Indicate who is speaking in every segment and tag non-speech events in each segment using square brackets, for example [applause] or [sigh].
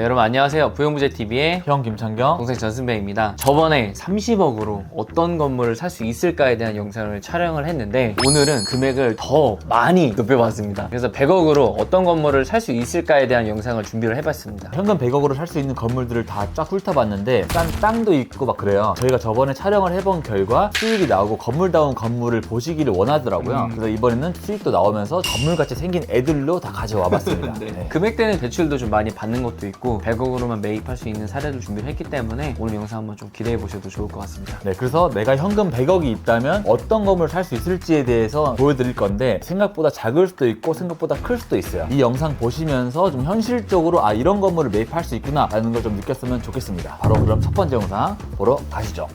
Speaker 1: 네, 여러분 안녕하세요. 부영부제TV의
Speaker 2: 형 김창경.
Speaker 1: 동생 전승배입니다. 저번에 30억으로 어떤 건물을 살 수 있을까에 대한 영상을 촬영을 했는데 오늘은 금액을 더 많이 높여봤습니다. 그래서 100억으로 어떤 건물을 살 수 있을까에 대한 영상을 준비를 해봤습니다.
Speaker 2: 현금 100억으로 살 수 있는 건물들을 다 쫙 훑어봤는데 싼 땅도 있고 막 그래요. 저희가 저번에 촬영을 해본 결과 수익이 나오고 건물다운 건물을 보시기를 원하더라고요. 그래서 이번에는 수익도 나오면서 건물같이 생긴 애들로 다 가져와 봤습니다. [laughs] 네.
Speaker 1: 금액대는 대출도 좀 많이 받는 것도 있고 100억으로만 매입할 수 있는 사례를 준비를 했기 때문에 오늘 영상 한번 좀 기대해 보셔도 좋을 것 같습니다.
Speaker 2: 네, 그래서 내가 현금 100억이 있다면 어떤 건물을 살 수 있을지에 대해서 보여드릴 건데 생각보다 작을 수도 있고 생각보다 클 수도 있어요. 이 영상 보시면서 좀 현실적으로 아 이런 건물을 매입할 수 있구나 라는 걸 좀 느꼈으면 좋겠습니다. 바로 그럼 첫 번째 영상 보러 가시죠.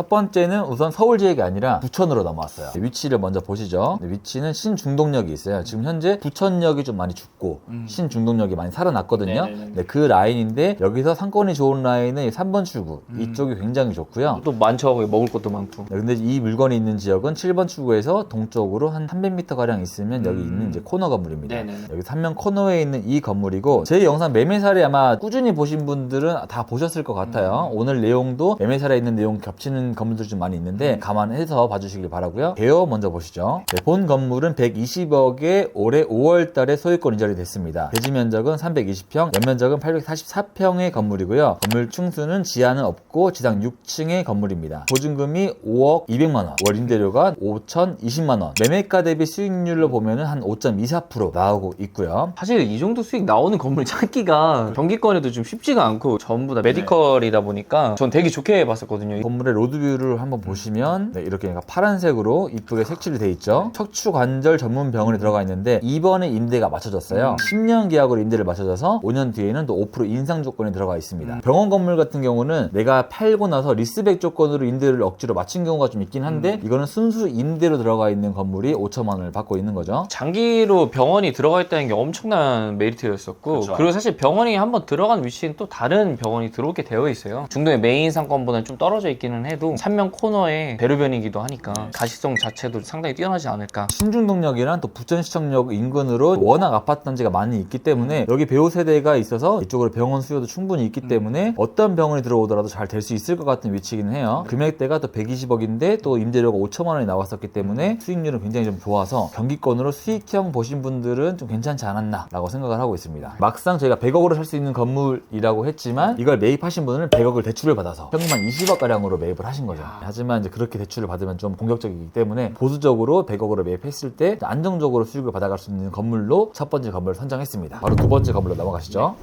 Speaker 2: 첫 번째는 우선 서울 지역이 아니라 부천으로 넘어왔어요. 위치를 먼저 보시죠. 네, 위치는 신중동역이 있어요. 지금 현재 부천역이 좀 많이 죽고 신중동역이 많이 살아났거든요.
Speaker 1: 네네네.
Speaker 2: 네, 그 라인인데 여기서 상권이 좋은 라인은 이 3번 출구 이쪽이 굉장히 좋고요.
Speaker 1: 또 많죠. 먹을 것도 많고.
Speaker 2: 네, 근데 이 물건이 있는 지역은 7번 출구에서 동쪽으로 한 300m 가량 있으면 여기 있는 이제 코너 건물입니다.
Speaker 1: 네네.
Speaker 2: 여기 3면 코너에 있는 이 건물이고 제 영상 매매 사례 아마 꾸준히 보신 분들은 다 보셨을 것 같아요. 오늘 내용도 매매 사례 있는 내용 겹치는 건물들이 좀 많이 있는데 감안해서 봐주시길 바라고요. 개요 먼저 보시죠. 네, 본 건물은 120억에 올해 5월 달에 소유권 이전이 됐습니다. 대지 면적은 320평, 연면적은 844평의 건물이고요. 건물 층수는 지하는 없고 지상 6층의 건물입니다. 보증금이 5억 200만 원, 월 임대료가 5,020만 원. 매매가 대비 수익률로 보면은 한 5.24% 나오고 있고요.
Speaker 1: 사실 이 정도 수익 나오는 건물 찾기가 경기권에도 좀 쉽지가 않고 전부 다 메디컬이다 보니까 전 되게 좋게 봤었거든요. 이
Speaker 2: 건물의 로드 뷰를 한번 보시면 네, 이렇게 파란색으로 이쁘게 색칠이 돼 있죠. 척추 관절 전문 병원에 들어가 있는데 이번에 임대가 맞춰졌어요. 10년 계약으로 임대를 맞춰져서 5년 뒤에는 또 5% 인상 조건이 들어가 있습니다. 병원 건물 같은 경우는 내가 팔고 나서 리스백 조건으로 임대를 억지로 맞춘 경우가 좀 있긴 한데 이거는 순수 임대로 들어가 있는 건물이 5천만 원을 받고 있는 거죠.
Speaker 1: 장기로 병원이 들어가 있다는 게 엄청난 메리트였었고
Speaker 2: 그렇죠.
Speaker 1: 그리고 사실 병원이 한번 들어간 위치는 또 다른 병원이 들어오게 되어 있어요. 중동의 메인 상권보다는 좀 떨어져 있기는 해도 삼면 코너에 배류변이기도 하니까 가시성 자체도 상당히 뛰어나지 않을까.
Speaker 2: 신중동역이랑 또 부천시청역 인근으로 워낙 아파트 단지가 많이 있기 때문에 여기 배우 세대가 있어서 이쪽으로 병원 수요도 충분히 있기 때문에 어떤 병원이 들어오더라도 잘 될 수 있을 것 같은 위치기는 해요. 금액대가 또 120억인데 또 임대료가 5천만 원이 나왔었기 때문에 수익률은 굉장히 좀 좋아서 경기권으로 수익형 보신 분들은 좀 괜찮지 않았나 라고 생각을 하고 있습니다. 막상 저희가 100억으로 살 수 있는 건물이라고 했지만 이걸 매입하신 분은 100억을 대출을 받아서 현금 한 20억 가량으로 매입을 하신 거죠. 하지만 이제 그렇게 대출을 받으면 좀 공격적이기 때문에 보수적으로 100억으로 매입했을 때 안정적으로 수익을 받아갈 수 있는 건물로 첫 번째 건물을 선정했습니다. 바로 두 번째 건물로 넘어가시죠.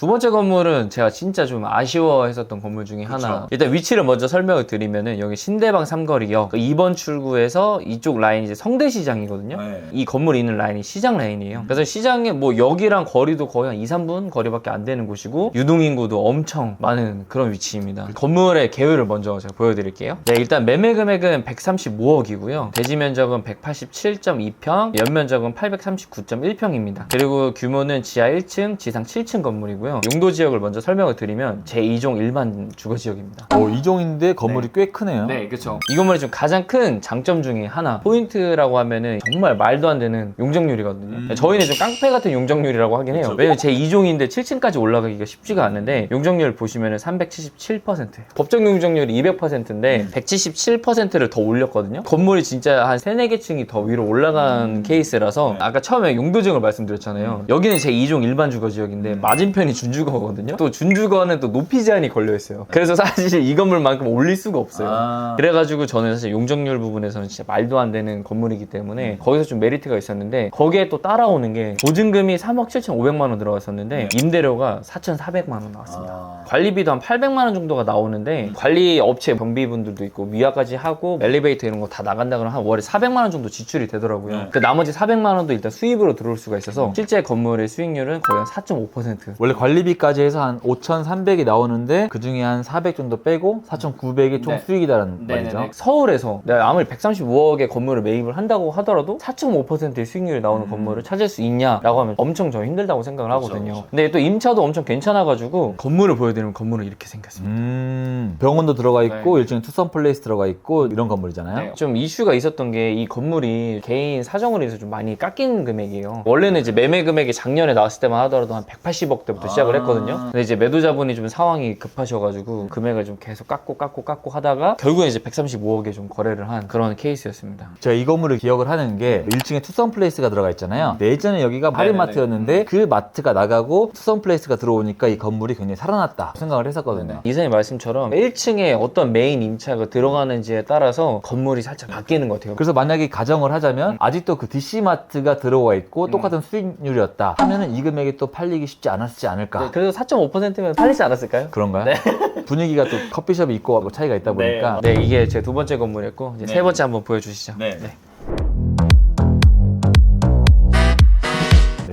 Speaker 1: 두 번째 건물은 제가 진짜 좀 아쉬워했었던 건물 중에 하나. 일단 위치를 먼저 설명을 드리면은 여기 신대방 삼거리역 2번 출구에서 이쪽 라인이 이제 성대시장이거든요.
Speaker 2: 네.
Speaker 1: 이 건물이 있는 라인이 시장 라인이에요. 그래서 시장에 뭐 여기랑 거리도 거의 한 2, 3분 거리밖에 안 되는 곳이고 유동인구도 엄청 많은 그런 위치입니다. 건물의 계획을 먼저 제가 보여드릴게요. 네, 일단 매매 금액은 135억이고요. 대지 면적은 187.2평, 연면적은 839.1평입니다. 그리고 규모는 지하 1층, 지상 7층 건물이고요. 용도 지역을 먼저 설명을 드리면 제2종 일반 주거 지역입니다.
Speaker 2: 어, 이종인데 건물이 꽤 크네요.
Speaker 1: 네, 그렇죠. 이 건물의 좀 가장 큰 장점 중에 하나 포인트라고 하면은 정말 말도 안 되는 용적률이거든요. 저희는 좀 깡패 같은 용적률이라고 하긴 해요. 왜냐면 제 2종인데 7층까지 올라가기가 쉽지가 않은데 용적률 보시면은 377%. 법정 용적률이 200%인데 177%를 더 올렸거든요. 건물이 진짜 한 3, 4개 층이 더 위로 올라간 케이스라서 아까 처음에 용도지역을 말씀드렸잖아요. 여기는 제 2종 일반 주거 지역인데 맞은편이 준주거거든요. 또 준주거는 또 높이 제한이 걸려 있어요. 그래서 사실 이 건물만큼 올릴 수가 없어요.
Speaker 2: 아.
Speaker 1: 그래가지고 저는 사실 용적률 부분에서는 진짜 말도 안 되는 건물이기 때문에 거기서 좀 메리트가 있었는데 거기에 또 따라오는 게 보증금이 3억 7,500만 원 들어갔었는데 임대료가 4,400만 원 나왔습니다.
Speaker 2: 아.
Speaker 1: 관리비도 한 800만 원 정도가 나오는데 관리 업체 경비분들도 있고 미화까지 하고 엘리베이터 이런 거 다 나간다 그러면 한 월에 400만 원 정도 지출이 되더라고요. 그 나머지 400만 원도 일단 수입으로 들어올 수가 있어서 실제 건물의 수익률은 거의 한 4.5%.
Speaker 2: 원래 관리 비까지 해서 한 5,300이 나오는데 그 중에 한 400 정도 빼고 4,900이 총
Speaker 1: 네.
Speaker 2: 수익이다라는 말이죠.
Speaker 1: 서울에서 내가 아무리 135억의 건물을 매입을 한다고 하더라도 4.5%의 수익률이 나오는
Speaker 2: 음.
Speaker 1: 건물을 찾을 수 있냐라고 하면 엄청 저 힘들다고 생각을 하거든요.
Speaker 2: 그쵸.
Speaker 1: 근데 또 임차도 엄청 괜찮아가지고 건물을 보여드리면 건물은 이렇게 생겼습니다.
Speaker 2: 음, 병원도 들어가 있고
Speaker 1: 네.
Speaker 2: 일종의 투썸 플레이스 들어가 있고 이런 건물이잖아요.
Speaker 1: 네, 좀 이슈가 있었던 게 이 건물이 개인 사정으로 해서 좀 많이 깎인 금액이에요. 원래는 이제 매매 금액이 작년에 나왔을 때만 하더라도 한 180억대부터 시작을
Speaker 2: 아.
Speaker 1: 했거든요. 근데 이제 매도자분이 좀 상황이 급하셔가지고 금액을 좀 계속 깎고 깎고 깎고 하다가 결국에 이제 135억에 좀 거래를 한 그런 케이스였습니다.
Speaker 2: 제가 이 건물을 기억을 하는 게 1층에 투썸 플레이스가 들어가 있잖아요. 예전에 여기가 할인마트였는데 그 마트가 나가고 투썸 플레이스가 들어오니까 이 건물이 굉장히 살아났다 생각을 했었거든요.
Speaker 1: 이사님 말씀처럼 1층에 어떤 메인 임차가 들어가는지에 따라서 건물이 살짝 바뀌는 것 같아요.
Speaker 2: 그래서 만약에 가정을 하자면 아직도 그 DC마트가 들어와 있고 똑같은 수익률이었다 하면은 이 금액이 또 팔리기 쉽지 않았지 않을까.
Speaker 1: 네, 그래도 4.5%면 팔리지 않았을까요?
Speaker 2: 그런가요? [laughs] 분위기가 또 커피숍이 있고 하고 차이가 있다 보니까
Speaker 1: 네, 이게 제 두 번째 건물이었고 이제
Speaker 2: 네.
Speaker 1: 세 번째 한번 보여주시죠.
Speaker 2: 네. 네,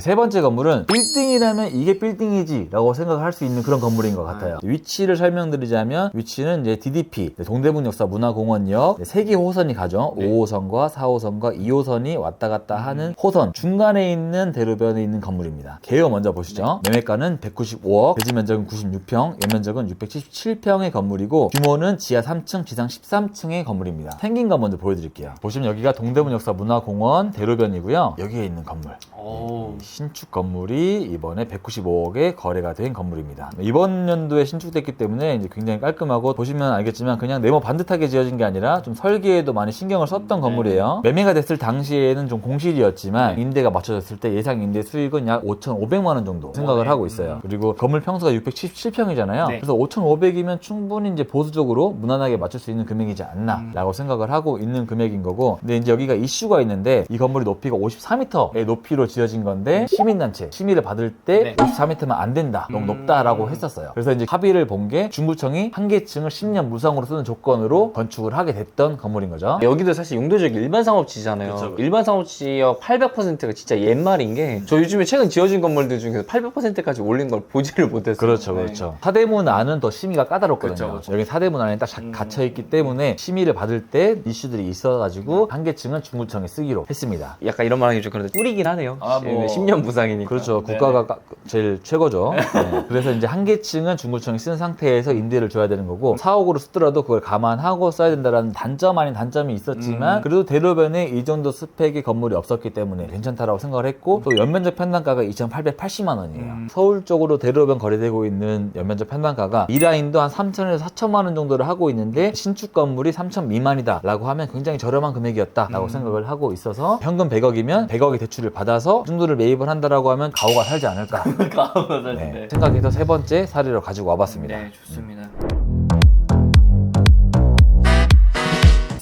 Speaker 2: 세 번째 건물은 빌딩이라면 이게 빌딩이지 라고 생각을 할수 있는 그런 건물인 것 같아요. 위치를 설명드리자면 위치는 이제 DDP 네, 동대문 역사 문화공원역 네, 세기 호선이 가죠. 5호선과 4호선과 2호선이 왔다 갔다 하는 호선 중간에 있는 대로변에 있는 건물입니다. 개요 먼저 보시죠. 매매가는 195억 대지 면적은 96평 연면적은 677평의 건물이고 규모는 지하 3층 지상 13층의 건물입니다. 생긴 거 먼저 보여드릴게요. 보시면 여기가 동대문 역사 문화공원 대로변이고요. 여기에 있는 건물.
Speaker 1: 오.
Speaker 2: 신축 건물이 이번에 195억에 거래가 된 건물입니다. 이번 연도에 신축됐기 때문에 이제 굉장히 깔끔하고 보시면 알겠지만 그냥 네모 반듯하게 지어진 게 아니라 좀 설계에도 많이 신경을 썼던 건물이에요. 매매가 됐을 당시에는 좀 공실이었지만 임대가 맞춰졌을 때 예상 임대 수익은 약 5,500만 원 정도 생각을 하고 있어요. 그리고 건물 평수가 677평이잖아요.
Speaker 1: 네.
Speaker 2: 그래서 5,500이면 충분히 이제 보수적으로 무난하게 맞출 수 있는 금액이지 않나라고 생각을 하고 있는 금액인 거고. 근데 이제 여기가 이슈가 있는데 이 건물이 높이가 54m의 높이로 지어진 건데 시민단체 심의를 받을 때
Speaker 1: 네.
Speaker 2: 54m면 안 된다 너무
Speaker 1: 음.
Speaker 2: 높다라고 했었어요 그래서 이제 합의를 본 게 중구청이 한 개층을 10년 무상으로 쓰는 조건으로 건축을 하게 됐던 건물인 거죠
Speaker 1: 여기도 사실 용도적 일반 상업지잖아요.
Speaker 2: 그쵸, 그쵸.
Speaker 1: 일반 상업지역 800%가 진짜 옛말인 게 저 요즘에 최근 지어진 건물들 중에서 800%까지 올린 걸 보지를 못했어요.
Speaker 2: 그렇죠,
Speaker 1: 네.
Speaker 2: 그렇죠. 사대문 안은 더 심의가 까다롭거든요.
Speaker 1: 그쵸, 그쵸.
Speaker 2: 여기 사대문 안에 딱
Speaker 1: 음.
Speaker 2: 갇혀 있기 때문에 심의를 받을 때 이슈들이 있어가지고 한 개층은 중구청에 쓰기로 했습니다.
Speaker 1: 약간 이런 말하기 좀 그런데 뿌리긴 하네요.
Speaker 2: 아, 뭐.
Speaker 1: 10년 무상이니까.
Speaker 2: 그렇죠.
Speaker 1: 네.
Speaker 2: 국가가 까- 제일 최고죠. [laughs] 네. 그래서 이제 한 개층은 중구청이 쓴 상태에서 임대를 줘야 되는 거고 4억으로 쓰더라도 그걸 감안하고 써야 된다라는 단점 아닌 단점이 있었지만
Speaker 1: 음.
Speaker 2: 그래도 대로변에 이 정도 스펙의 건물이 없었기 때문에 괜찮다라고 생각을 했고 또 연면적 평당가가 2,880만 원이에요.
Speaker 1: 음.
Speaker 2: 서울 쪽으로 대로변 거래되고 있는 연면적 평당가가 이 라인도 한 3천에서 4천만 원 정도를 하고 있는데 신축 건물이 3천 미만이다라고 하면 굉장히 저렴한 금액이었다라고
Speaker 1: 음.
Speaker 2: 생각을 하고 있어서 현금 100억이면 100억의 대출을 받아서 이 정도를 매입 을 한다라고 하면 가오가 살지 않을까 [laughs] 네. 생각해서 세 번째 사례로 가지고 와봤습니다.
Speaker 1: 네, 좋습니다.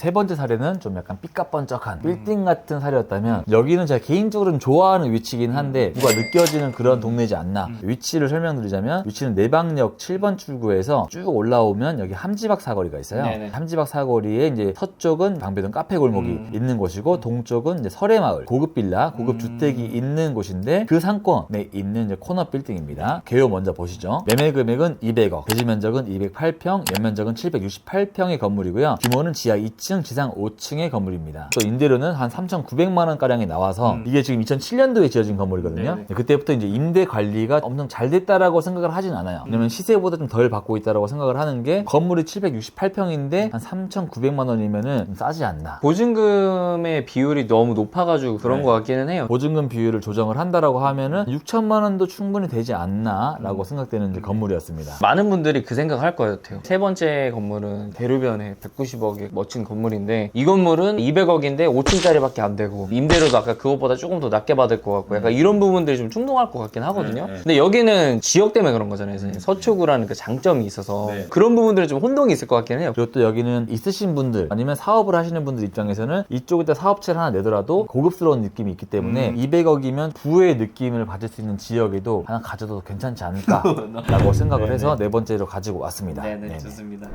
Speaker 2: 세 번째 사례는 좀 약간 삐까뻔쩍한 빌딩 같은 사례였다면 여기는 제가 개인적으로는 좋아하는 위치긴 한데 누가 느껴지는 그런 동네지 않나 위치를 설명드리자면 위치는 내방역 7번 출구에서 쭉 올라오면 여기 함지박 사거리가 있어요
Speaker 1: 네네.
Speaker 2: 함지박 사거리에 이제 서쪽은 방배동 카페 골목이
Speaker 1: 음.
Speaker 2: 있는 곳이고 동쪽은 이제 설해마을 고급 빌라 고급
Speaker 1: 음.
Speaker 2: 주택이 있는 곳인데 그 상권에 있는 이제 코너 빌딩입니다 개요 먼저 보시죠 매매 금액은 200억 대지 면적은 208평 연면적은 768평의 건물이고요 규모는 지하 2층 지상 5층의 건물입니다 또 임대료는 한 3,900만 원 가량이 나와서
Speaker 1: 음.
Speaker 2: 이게 지금 2007년도에 지어진 건물이거든요
Speaker 1: 네네.
Speaker 2: 그때부터 이제 임대 관리가 엄청 잘 됐다라고 생각을 하진 않아요 왜냐면 시세보다 좀 덜 받고 있다라고 생각을 하는 게 건물이 768평인데 한 3,900만 원이면은 좀 싸지 않나
Speaker 1: 보증금의 비율이 너무 높아가지고 그런
Speaker 2: 네.
Speaker 1: 것 같기는 해요.
Speaker 2: 보증금 비율을 조정을 한다라고 하면은 6천만 원도 충분히 되지 않나라고
Speaker 1: 음.
Speaker 2: 생각되는 이제 건물이었습니다.
Speaker 1: 많은 분들이 그 생각할 것 같아요. 세 번째 건물은 대로변에 190억의 멋진 건물 인데 이 건물은 200억인데 5층짜리밖에 안 되고 임대료도 아까 그것보다 조금 더 낮게 받을 것 같고 약간 이런 부분들이 좀 충동할 것 같긴 하거든요.
Speaker 2: 네, 네.
Speaker 1: 근데 여기는 지역 때문에 그런 거잖아요. 선생님. 서초구라는 그 장점이 있어서
Speaker 2: 네.
Speaker 1: 그런 부분들은 좀 혼동이 있을 것 같긴 해요.
Speaker 2: 그리고 또 여기는 있으신 분들 아니면 사업을 하시는 분들 입장에서는 이쪽에다 사업체를 하나 내더라도 고급스러운 느낌이 있기 때문에
Speaker 1: 음.
Speaker 2: 200억이면 부의 느낌을 받을 수 있는 지역에도 하나 가져도 괜찮지 않을까라고 [laughs] 생각을 해서 네 번째로 가지고 왔습니다. 네네.
Speaker 1: 좋습니다.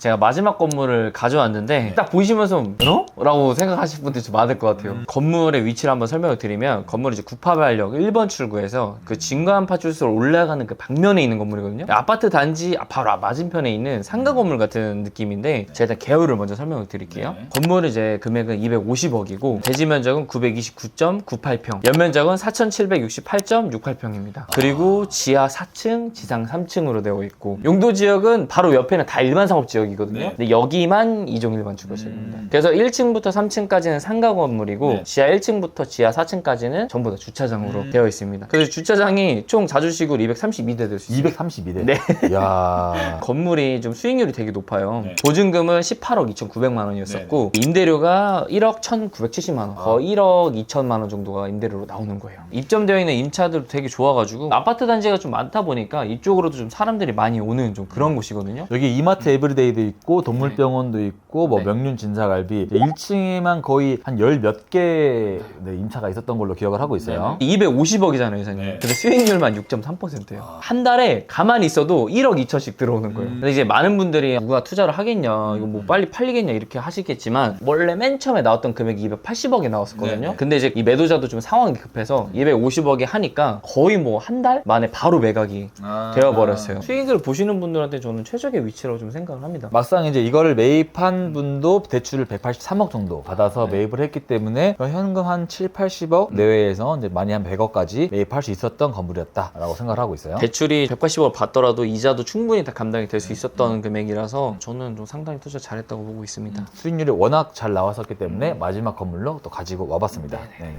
Speaker 1: 제가 마지막 건물을 가져왔는데 딱 보시면서 어? 라고 생각하실 분들이 좀 많을 것 같아요. 건물의 위치를 한번 설명을 드리면 건물이 이제 구파발역 1번 출구에서 그 진관 파출소로 올라가는 그 방면에 있는 건물이거든요. 아파트 단지 바로 맞은편에 있는 상가 건물 같은 느낌인데 제가 일단 개요를 먼저 설명을 드릴게요.
Speaker 2: 네.
Speaker 1: 건물은 이제 금액은 250억이고 대지 면적은 929.98평, 연면적은 4,768.68평입니다. 그리고 지하 4층, 지상 3층으로 되어 있고 용도 지역은 바로 옆에는 다 일반 상업 지역이 거든요.
Speaker 2: 네.
Speaker 1: 근데 여기만 이종 일반 주거 지역입니다.
Speaker 2: 음.
Speaker 1: 그래서 1층부터 3층까지는 상가 건물이고
Speaker 2: 네.
Speaker 1: 지하 1층부터 지하 4층까지는 전부 다 주차장으로
Speaker 2: 음.
Speaker 1: 되어 있습니다. 그래서 주차장이 총 자주식으로 232대 될 수 있어요.
Speaker 2: 232대.
Speaker 1: 네.
Speaker 2: 이야. [laughs]
Speaker 1: 건물이 좀 수익률이 되게 높아요.
Speaker 2: 네.
Speaker 1: 보증금은 18억 2,900만 원이었었고 임대료가 1억 1,970만 원, 거의 1억 2천만 원 정도가 임대료로 나오는 거예요. 입점되어 있는 임차들도 되게 좋아가지고 아파트 단지가 좀 많다 보니까 이쪽으로도 좀 사람들이 많이 오는 좀 그런 곳이거든요.
Speaker 2: 여기 이마트 에브리데이도 있고 동물병원도 있고 뭐
Speaker 1: 네.
Speaker 2: 명륜 진사갈비 1층에만 거의 한 열 몇 개 임차가 있었던 걸로 기억을 하고 있어요.
Speaker 1: 250억이잖아요, 이사님.
Speaker 2: 네.
Speaker 1: 근데 수익률만 6.3%예요. 한 달에 가만히 있어도 1억 2천씩 들어오는 거예요. 근데 이제 많은 분들이 누가 투자를 하겠냐, 이거 뭐 빨리 팔리겠냐 이렇게 하시겠지만 원래 맨 처음에 나왔던 금액이 280억에 나왔었거든요.
Speaker 2: 네, 네.
Speaker 1: 근데 이제 이 매도자도 좀 상황이 급해서 250억에 하니까 거의 뭐 한 달 만에 바로 매각이
Speaker 2: 아.
Speaker 1: 되어버렸어요. 수익을 보시는 분들한테 저는 최적의 위치라고 좀 생각을 합니다.
Speaker 2: 막상 이제 이거를 매입한 분도 대출을 183억 정도 받아서
Speaker 1: 네.
Speaker 2: 매입을 했기 때문에 현금 한 7, 80억 내외에서 이제 많이 한 100억까지 매입할 수 있었던 건물이었다라고 생각을 하고 있어요.
Speaker 1: 대출이 180억 받더라도 이자도 충분히 다 감당이 될 수 있었던 금액이라서 저는 좀 상당히 투자 잘했다고 보고 있습니다.
Speaker 2: 수익률이 워낙 잘 나왔었기 때문에 마지막 건물로 또 가지고 와봤습니다. 네.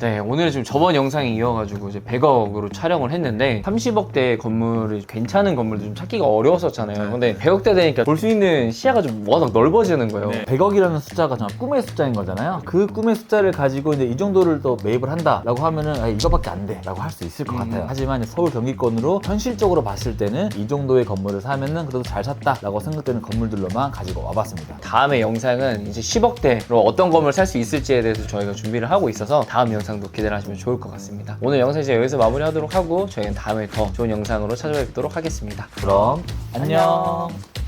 Speaker 1: 네, 오늘은 지금 저번 영상에 이어가지고 이제 100억으로 촬영을 했는데 30억대 건물이 괜찮은 건물도 좀 찾기가 어려웠었잖아요. 근데 100억대 되니까 볼수 있는 시야가 좀 워낙 넓어지는 거예요.
Speaker 2: 100억이라는 숫자가 정말 꿈의 숫자인 거잖아요. 그 꿈의 숫자를 가지고 이제 이 정도를 또 매입을 한다라고 하면은 아, 이거밖에 안 돼라고 할 수 있을 것 같아요. 하지만 서울 경기권으로 현실적으로 봤을 때는 이 정도의 건물을 사면은 그래도 잘 샀다라고 생각되는 건물들로만 가지고 와봤습니다.
Speaker 1: 다음에 영상은 이제 10억대로 어떤 건물을 살수 있을지에 대해서 저희가 준비를 하고 있어서 다음 영상도 기대를 하시면 좋을 것 같습니다. 오늘 영상 이제 여기서 마무리하도록 하고 저희는 다음에 더 좋은 영상으로 찾아뵙도록 하겠습니다.
Speaker 2: 그럼 안녕.